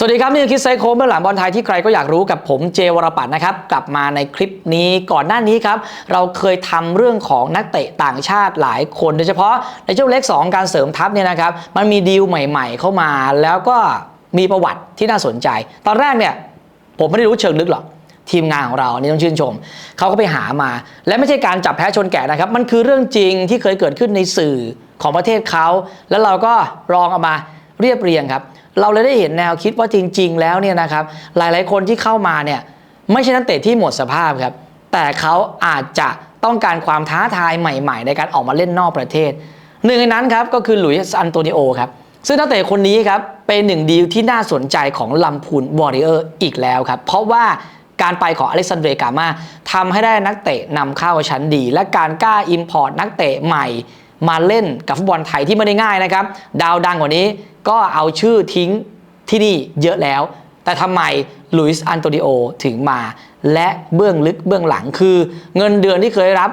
สวัสดีครับ นี่คือคิดไซโคเมื่อหลังบอลไทยที่ใครก็อยากรู้กับผมเจวรปัตนะครับ กลับมาในคลิปนี้ก่อนหน้านี้ครับ เราเคยทำเรื่องของนักเตะต่างชาติหลายคน โดยเฉพาะในช่วงเล็ก 2 การเสริมทัพเนี่ยนะครับ มันมีดีลใหม่ๆเข้ามาแล้วก็มีประวัติที่น่าสนใจ ตอนแรกเนี่ยผมไม่ได้รู้เชิงลึกหรอกทีมงานของเรานนี่ต้องชื่นชม เขาก็ไปหามา และไม่ใช่การจับแพ้ชนแกะนะครับ มันคือเรื่องจริงที่เคยเกิดขึ้นในสื่อของประเทศเขา แล้วเราก็ลองเอามาเรียบเรียงครับ เราเลยได้เห็นแนวคิดว่าจริง ๆ แล้วเนี่ยนะครับหลายๆคนที่เข้ามาเนี่ยไม่ใช่นักเตะที่หมดสภาพครับแต่เขาอาจจะต้องการความท้าทายใหม่ ๆ ในการออกมาเล่นนอกประเทศ หนึ่งในนั้นครับก็คือหลุยส์อันโตนิโอครับซึ่งนักเตะคนนี้ครับเป็นหนึ่งดีลที่น่าสนใจของลำพูนวอริเออร์อีกแล้วครับเพราะว่าการไปของอเล็กซานเดรกามาทำให้ได้นักเตะนำเข้าชั้นดี และการกล้าอิมพอร์ตนักเตะใหม่ มาเล่นกับฟุตบอลไทยที่ไม่ได้ง่ายนะครับ ดาวดังกว่านี้ก็เอาชื่อทิ้งที่นี่เยอะแล้ว แต่ทำไมลุยส์อันโตนิโอถึงมา และเบื้องลึกเบื้องหลังคือเงินเดือนที่เคยรับ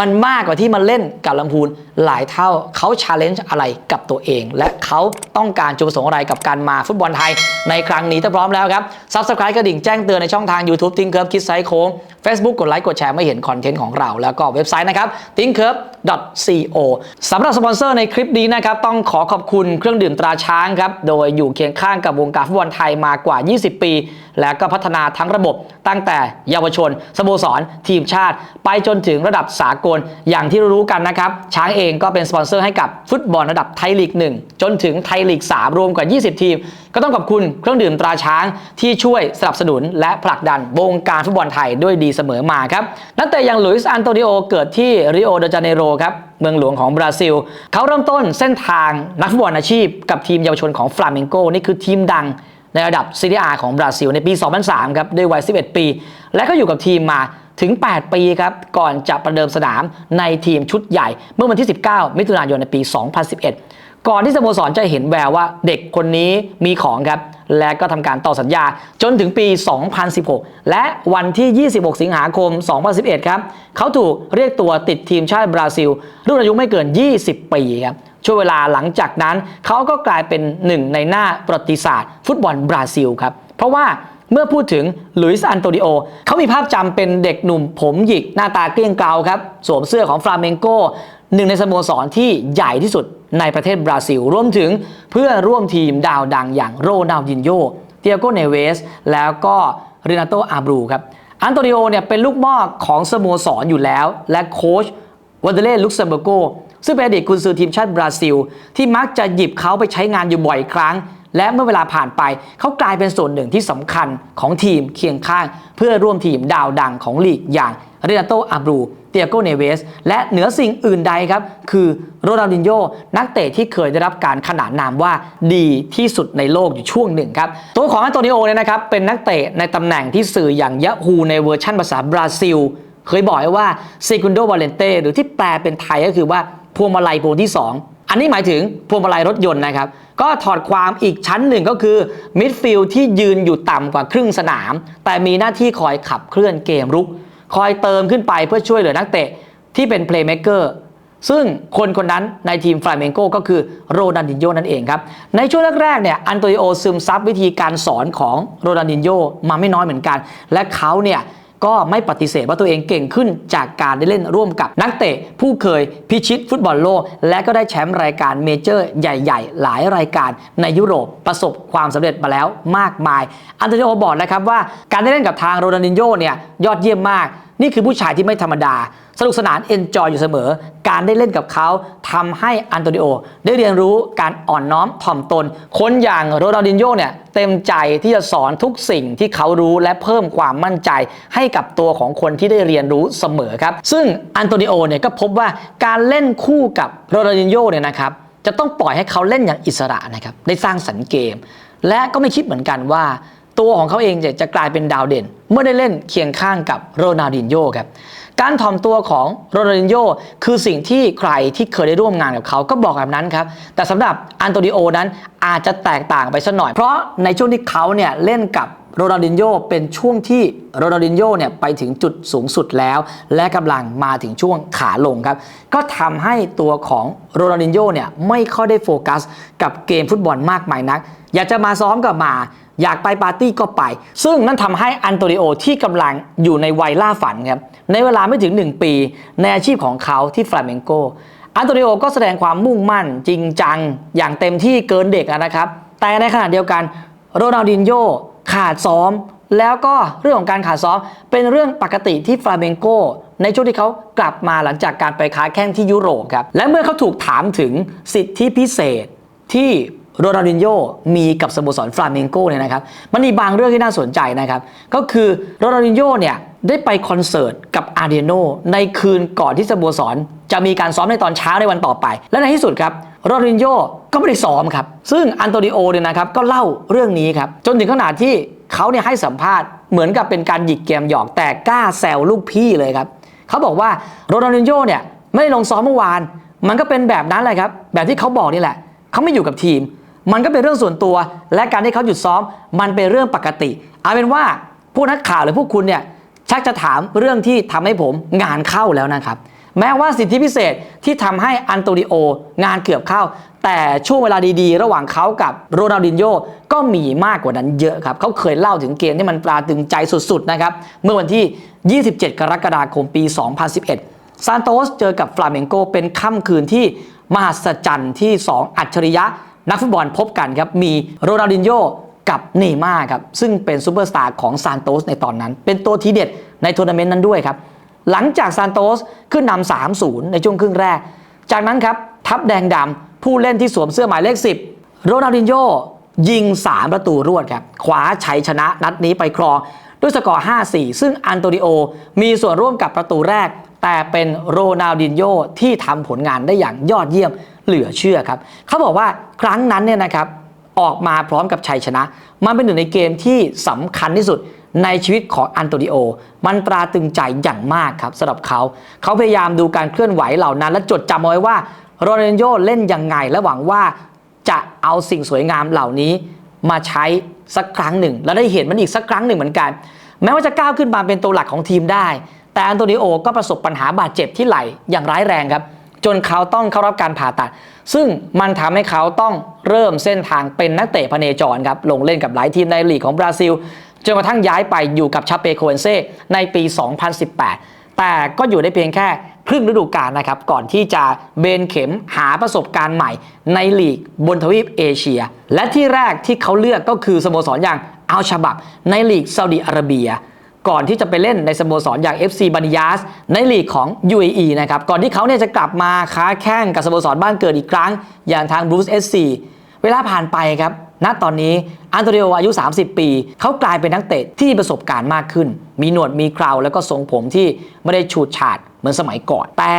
มันมากกว่าที่มันเล่นกับลำพูนหลายเท่าเขาชาเลนจ์อะไรกับตัวเอง และเขาต้องการจุดประสงค์อะไรกับการมาฟุตบอลไทยในครั้งนี้ถ้าพร้อมแล้วครับ Subscribe กระดิ่งแจ้งเตือนในช่องทาง YouTube ทิงเคิร์ฟคิดไซโค้ง Facebook กดไลค์กดแชร์ไม่เห็นคอนเทนต์ของเรา แล้วก็เว็บไซต์นะครับ t h i n k c u r v co สำหรับสปอนเซอร์ในคลิปนี้นะครับ ต้องขอขอบคุณเครื่องดื่มตราช้างครับ โดยอยู่เคียงข้างกับวงการฟุตบอลไทยมากว่า 20 ปี และก็พัฒนาทั้งระบบตั้งแต่เยาวชน สโมสร ทีมชาติ ไปจนถึงระดับสากลอย่างที่รู้กันนะครับ ช้างเองก็เป็นสปอนเซอร์ให้กับฟุตบอลระดับไทยลีก 1 จนถึงไทยลีก 3 รวมกว่า 20 ทีม ก็ต้องขอบคุณเครื่องดื่มตราช้างที่ช่วยสนับสนุนและผลักดันวงการฟุตบอลไทยด้วยดีเสมอมาครับนักเตะอย่างหลุยส์อันโตนิโอเกิดที่ริโอเดจาเนโรครับเมืองหลวงของบราซิล เขาเริ่มต้นเส้นทางนักฟุตบอลอาชีพ กับทีมเยาวชนของฟลาเมงโกนี่คือทีมดัง ในระดับซีเรียอาของบราซิลในปี 2003 ครับด้วยวัย 11 ปี และก็อยู่กับทีมมาถึง 8 ปีครับ ก่อนจะประเดิมสนามในทีมชุดใหญ่ เมื่อวันที่ 19 มิถุนายนในปี 2011 ก่อนที่สโมสรจะเห็นแววว่าเด็กคนนี้มีของครับ และก็ทำการต่อสัญญาจนถึงปี 2016 และวันที่ 26 สิงหาคม 2011 ครับ เขาถูกเรียกตัวติดทีมชาติบราซิล รุ่นอายุไม่เกิน 20 ปีครับ ช่วงเวลาหลังจากนั้นเขาก็กลายเป็นหนึ่งในหน้าประวัติศาสตร์ ฟุตบอลบราซิลครับ เพราะว่าเมื่อพูดถึงลุยส์อันโตนิโอเขามีภาพจำเป็นเด็กหนุ่มผมหยิกหน้าตาเกลี้ยงเกลาครับ สวมเสื้อของฟลาเมงโกหนึ่งในสโมสรที่ใหญ่ที่สุดในประเทศบราซิล รวมถึงเพื่อนร่วมทีมดาวดังอย่างโรนัลดินโญเตียโกเนเวส แล้วก็เรนาโตอาบรูครับอันโตนิโอเนี่ยเป็นลูกม้อของสโมสรอยู่แล้ว และโค้ชวันเดเล่ลุกเซมเบโก ซึ่งเป็นอดีตกุนซือทีมชาติบราซิล ที่มักจะหยิบเขาไปใช้งานอยู่บ่อยครั้ง และเมื่อเวลาผ่านไป เขากลายเป็นส่วนหนึ่งที่สำคัญของทีมเคียงข้าง เพื่อร่วมทีมดาวดังของลีกอย่างเรนาโตอาบรูเตียโกเนเวส และเหนือสิ่งอื่นใดครับ คือโรนัลดินโญนักเตะที่เคยได้รับการขนานนามว่าดีที่สุดในโลกอยู่ช่วงหนึ่งครับ ตัวของอันโตนิโอเนี่ยนะครับ เป็นนักเตะในตำแหน่งที่สื่ออย่างยะฮูในเวอร์ชั่นภาษาบราซิล เคยบอกไว้ว่า segundo valente หรือที่แปลเป็นไทยก็คือว่า พวงมาลัยพวงที่ 2 อันนี้หมายถึงพวงมาลัยรถยนต์นะครับ ก็ถอดความอีกชั้นหนึ่งก็คือมิดฟิลด์ที่ยืนอยู่ต่ำกว่าครึ่งสนาม แต่มีหน้าที่คอยขับเคลื่อนเกมรุก คอยเติมขึ้นไปเพื่อช่วยเหลือนักเตะที่เป็นเพลย์เม k เกอร์ซึ่งคนคนนั้นในทีมฟลาเมงโกก็คือโรนัลดินโญนั่นเองครับ ในช่วงแรกๆเนี่ยอันโตนิโอซึมซับวิธีการสอนของโรนัลดินโญมาไม่น้อยเหมือนกัน และเขาเนี่ย ก็ไม่ปฏิเสธว่าตัวเองเก่งขึ้นจากการได้เล่นร่วมกับนักเตะผู้เคยพิชิตฟุตบอลโลก และก็ได้แชมป์รายการเมเจอร์ใหญ่ๆ หลายรายการในยุโรปประสบความสำเร็จมาแล้วมากมาย อันโตนิโอบอกนะครับว่าการได้เล่นกับทางโรนัลดินโญเนี่ยยอดเยี่ยมมาก นี่คือผู้ชายที่ไม่ธรรมดา สนุกสนานเอนจอยอยู่เสมอ การได้เล่นกับเขาทำให้อันโตนิโอ ได้เรียนรู้การอ่อนน้อมถ่อมตน คนอย่างโรนัลดินโญเนี่ยเต็มใจที่จะสอนทุกสิ่งที่เขารู้และเพิ่มความมั่นใจให้กับตัวของคนที่ได้เรียนรู้เสมอครับ ซึ่งอันโตนิโอเนี่ยก็พบว่าการเล่นคู่กับโรนัลดินโญเนี่ยนะครับจะต้องปล่อยให้เขาเล่นอย่างอิสระนะครับได้สร้างสรรค์เกม และก็ไม่คิดเหมือนกันว่า ตัวของเขาเองจะกลายเป็นดาวเด่น เมื่อได้เล่นเคียงข้างกับโรนัลดินโญครับการถ่อมตัวของโรนัลดินโญคือสิ่งที่ใครที่เคยได้ร่วมงานกับเขาก็บอกแบบนั้นครับ แต่สำหรับอันโตนิโอนั้นอาจจะแตกต่างไปสักหน่อย เพราะในช่วงที่เขาเนี่ยเล่นกับโรนัลดินโญเป็นช่วงที่โรนัลดินโญเนี่ยไปถึงจุดสูงสุดแล้ว และกำลังมาถึงช่วงขาลงครับ ก็ทำให้ตัวของโรนัลดินโญเนี่ยไม่ค่อยได้โฟกัส กับเกมฟุตบอลมากมายนัก อยากจะมาซ้อมกับมา อยากไปปาร์ตี้ก็ไป ซึ่งนั่นทำให้อันโตนิโอที่กำลังอยู่ในวัยล่าฝันครับ ในเวลาไม่ถึง 1 ปี ในอาชีพของเขาที่ฟลาเมงโก อันโตนิโอก็แสดงความมุ่งมั่นจริงจัง อย่างเต็มที่เกินเด็กนะครับ แต่ในขณะเดียวกันโรนัลดินโญขาดซ้อม แล้วก็เรื่องของการขาดซ้อมเป็นเรื่องปกติที่ฟลาเมงโกในช่วงที่เขากลับมาหลังจากการไปค้าแข้งที่ยุโรปครับ และเมื่อเขาถูกถามถึงสิทธิพิเศษที่ โรนัลดินโญมีกับสโมสรฟลาเมงโกเนี่ยนะครับ มันมีบางเรื่องที่น่าสนใจนะครับ ก็คือโรนัลดินโญเนี่ยได้ไปคอนเสิร์ตกับอาร์เดโนในคืนก่อนที่สโมสรจะมีการซ้อมในตอนเช้าในวันต่อไป และในที่สุดครับโรนัลดินโญก็ไม่ได้ซ้อมครับ ซึ่งอันโตนิโอเนี่ยนะครับก็เล่าเรื่องนี้ครับ จนถึงขนาดที่เขาเนี่ยให้สัมภาษณ์เหมือนกับเป็นการหยิกเกมหยอกแต่กล้าแซวลูกพี่เลยครับเขาบอกว่าโรนัลดินโญเนี่ยไม่ได้ลงซ้อมเมื่อวาน มันก็เป็นแบบนั้นแหละครับแบบที่เขาบอกนี่แหละเขาไม่อยู่กับทีม มันก็เป็นเรื่องส่วนตัว และการที่เขาหยุดซ้อมมันเป็นเรื่องปกติ เอาเป็นว่าผู้นักข่าวหรือพวกคุณเนี่ยชักจะถามเรื่องที่ทำให้ผมงานเข้าแล้วนะครับ แม้ว่าสิทธิพิเศษที่ทำให้อันโตนิโองานเกือบเข้า แต่ช่วงเวลาดีๆ ระหว่างเขากับโรนัลดินโญก็มีมากกว่านั้นเยอะครับ เขาเคยเล่าถึงเกมที่มันตราตึงใจสุด ๆ นะครับ เมื่อวันที่ 27 กรกฎาคมปี 2011 ซานโตสเจอกับฟลาเมงโกเป็นค่ำคืนที่มหัศจรรย์ที่ 2 อัจฉริยะ นักฟุตบอลพบกันครับ มีโรนัลดินโญกับเนย์ม่าครับ ซึ่งเป็นซูเปอร์สตาร์ของซานโตสในตอนนั้น เป็นตัวทีเด็ดในทัวร์นาเมนต์นั้นด้วยครับ หลังจากซานโตสขึ้นนำ3-0 ในช่วงครึ่งแรก จากนั้นครับ ทัพแดงดำผู้เล่นที่สวมเสื้อหมายเลข 10 โรนัลดินโญยิง 3 ประตูรวดครับคว้าชัยชนะนัดนี้ไปครองด้วยสกอร์ 5-4 ซึ่งอันโตนิโอมีส่วนร่วมกับประตูแรก แต่เป็นโรนัลดินโญที่ทำผลงานได้อย่างยอดเยี่ยม เหลือเชื่อครับเขาบอกว่าครั้งนั้นเนี่ยนะครับออกมาพร้อมกับชัยชนะ มันเป็นหนึ่งในเกมที่สำคัญที่สุดในชีวิตของอันโตนิโอ มันตราตรึงใจอย่างมากครับสำหรับเขา เขาพยายามดูการเคลื่อนไหวเหล่านั้น และจดจำเอาไว้ว่าโรนัลโญเล่นยังไง และหวังว่าจะเอาสิ่งสวยงามเหล่านี้มาใช้สักครั้งหนึ่ง และได้เห็นมันอีกสักครั้งหนึ่งเหมือนกัน แม้ว่าจะก้าวขึ้นมาเป็นตัวหลักของทีมได้ แต่อันโตนิโอก็ประสบปัญหาบาดเจ็บที่ไหล่อย่างร้ายแรงครับ จนเขาต้องเข้ารับการผ่าตัด ซึ่งมันทำให้เขาต้องเริ่มเส้นทางเป็นนักเตะพเนจรครับลงเล่นกับหลายทีมในลีกของบราซิลจนกระทั่งย้ายไปอยู่กับชาเปโคเอนเซ่ในปี 2018 แต่ก็อยู่ได้เพียงแค่ครึ่งฤดูกาลนะครับก่อนที่จะเบนเข็มหาประสบการณ์ใหม่ในลีกบนทวีปเอเชีย และที่แรกที่เขาเลือกก็คือสโมสรอย่างอัลชาบับในลีกซาอุดิอาระเบีย ก่อนที่จะไปเล่นในสโมสรอย่าง FC บานิยาสในลีกของ UAE นะครับ ก่อนที่เขาเนี่ยจะกลับมาค้าแข่งกับสโมสรบ้านเกิดอีกครั้ง อย่างทางบรูซเอสซีเวลาผ่านไปครับ ณ ตอนนี้อันโตนิโออายุ 30 ปี เขากลายเป็นนักเตะที่มีประสบการณ์มากขึ้น มีหนวดมีเคราแล้วก็ทรงผมที่ไม่ได้ฉูดฉาดเหมือนสมัยก่อน แต่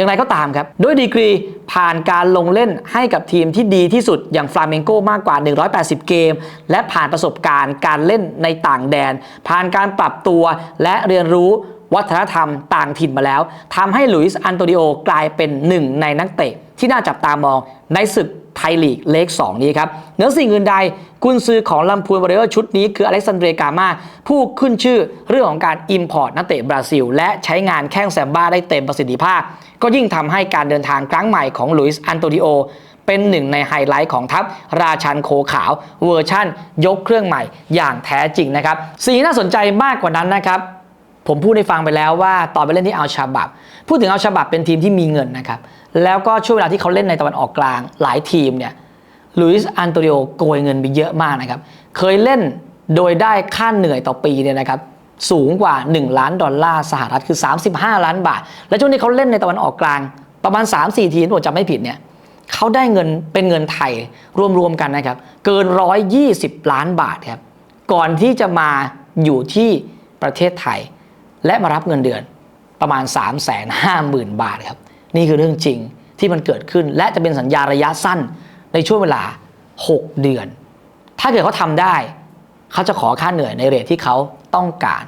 อย่างไรก็ตามครับ ด้วยดีกรีผ่านการลงเล่นให้กับทีมที่ดีที่สุดอย่างฟลาเมงโกมากกว่า 180 เกม และผ่านประสบการณ์การเล่นในต่างแดน ผ่านการปรับตัวและเรียนรู้วัฒนธรรมต่างถิ่นมาแล้วทำให้ลุยส์อันโตนิโอกลายเป็นหนึ่งในนักเตะที่น่าจับตามองในศึก ไทยลีกเลข2นี้ครับเหนือสิ่งอื่นใดกุนซือของลำพูนบริเวอร์ชุดนี้คืออเล็กซานเดรกามาผู้ขึ้นชื่อเรื่องของการอิมพอร์ตนักเตะบราซิล และใช้งานแข้งแซมบ้าได้เต็มประสิทธิภาพ ก็ยิ่งทำให้การเดินทางครั้งใหม่ของลุยส์อันโตนิโอเป็นหนึ่งในไฮไลท์ของทัพราชันโคขาวเวอร์ชั่น ยกเครื่องใหม่อย่างแท้จริงนะครับสิ่งน่าสนใจมากกว่านั้นนะครับผมพูดให้ฟังไปแล้วว่าตอนไปเล่นที่อัลชาบับ พูดถึงเอัลชาบับเป็นทีมที่มีเงินนะครับ แล้วก็ช่วงเวลาที่เขาเล่นในตะวันออกกลางหลายทีมเนี่ยลุยส์อันโตนิโอโกยเงินไปเยอะมากนะครับ เคยเล่นโดยได้ค่าเหนื่อยต่อปีเนี่ยนะครับสูงกว่า 1 ล้านดอลลาร์สหรัฐคือ 35 ล้านบาท และช่วงนี้เขาเล่นในตะวันออกกลางประมาณ 3-4 ทีมผมจำไม่ผิดเนี่ยเขาได้เงินเป็นเงินไทยรวมๆกันนะครับ เกิน 120 ล้านบาทครับก่อนที่จะมาอยู่ที่ประเทศไทย และมารับเงินเดือน ประมาณ 3 5 0 0 0 0 บาทครับนี่คือเรื่องจริงที่มันเกิดขึ้น และจะเป็นสัญญาระยะสั้นในช่วงเวลา 6 เดือน ถ้าเกิดเขาทำได้ เขาจะขอค่าเหนื่อยในเรทที่เขาต้องการ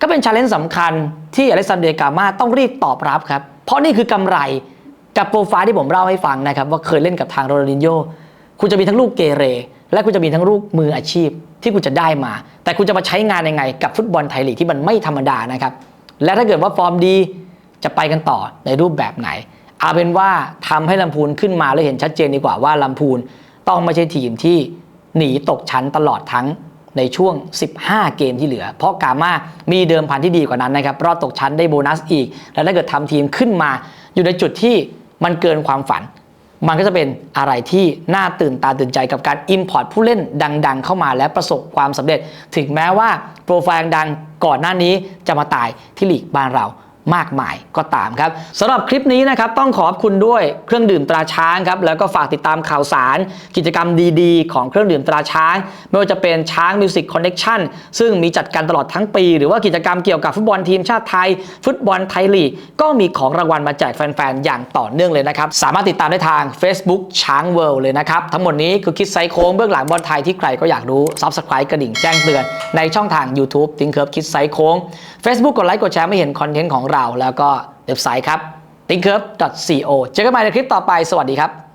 ก็เป็นชาเลนจ์สำคัญที่อเล็กซานเดรกามาต้องรีบตอบรับครับ เพราะนี่คือกำไรจากโปรไฟล์ที่ผมเล่าให้ฟังนะครับ ว่าเคยเล่นกับทางโรนัลดินโญคุณจะมีทั้งลูกเกเร และคุณจะมีทั้งลูกมืออาชีพที่คุณจะได้มา แต่คุณจะมาใช้งานยังไง กับฟุตบอลไทยลีกที่มันไม่ธรรมดานะครับ และถ้าเกิดว่าฟอร์มดีจะไปกันต่อในรูปแบบไหน เอาเป็นว่าทำให้ลำพูนขึ้นมาแล้วเห็นชัดเจนดีกว่าว่าลำพูนต้องไม่ใช่ทีมที่หนีตกชั้นตลอดทั้งในช่วง 15 เกมที่เหลือ เพราะกามามีเดิมพันที่ดีกว่านั้นนะครับ รอดตกชั้นได้โบนัสอีก และถ้าเกิดทำทีมขึ้นมาอยู่ในจุดที่มันเกินความฝัน มันก็จะเป็นอะไรที่น่าตื่นตาตื่นใจกับการ Import ผู้เล่นดัง ๆ เข้ามาและประสบความสำเร็จ ถึงแม้ว่าโปรไฟล์ดังก่อนหน้านี้จะมาตายที่ลีกบ้านเรา มากมายก็ตามครับสำหรับคลิปนี้นะครับต้องขอบคุณด้วยเครื่องดื่มตราช้างครับแล้วก็ฝากติดตามข่าวสาร กิจกรรมดีๆ ของเครื่องดื่มตราช้าง ไม่ว่าจะเป็นช้างมิวสิกคอนเน็ชันซึ่งมีจัดการตลอดทั้งปี หรือว่ากิจกรรมเกี่ยวกับฟุตบอลทีมชาติไทย ฟุตบอลไทยลีกก็มีของรางวัลมาแจกแฟนๆอย่างต่อเนื่องเลยนะครับสามารถติดตามได้ทาง Facebook ช้างเวิลด์เลยนะครับทั้งหมดนี้คือคิดไซโค้งเบื้องหลังบอลไทยที่ใครก็อยากรู้ Subscribe กระดิ่งแจ้งเตือนในช่องทาง YouTube ทิงเคิร์ฟคิดไซโค้ง Facebook กดไลค์กดแชร์ไม่เห็นคอนเทนต์ของเราแล้วก็เว็บไซต์ครับ t h i n k c u r v e co เจอกันใหม่ในคลิปต่อไปสวัสดีครับ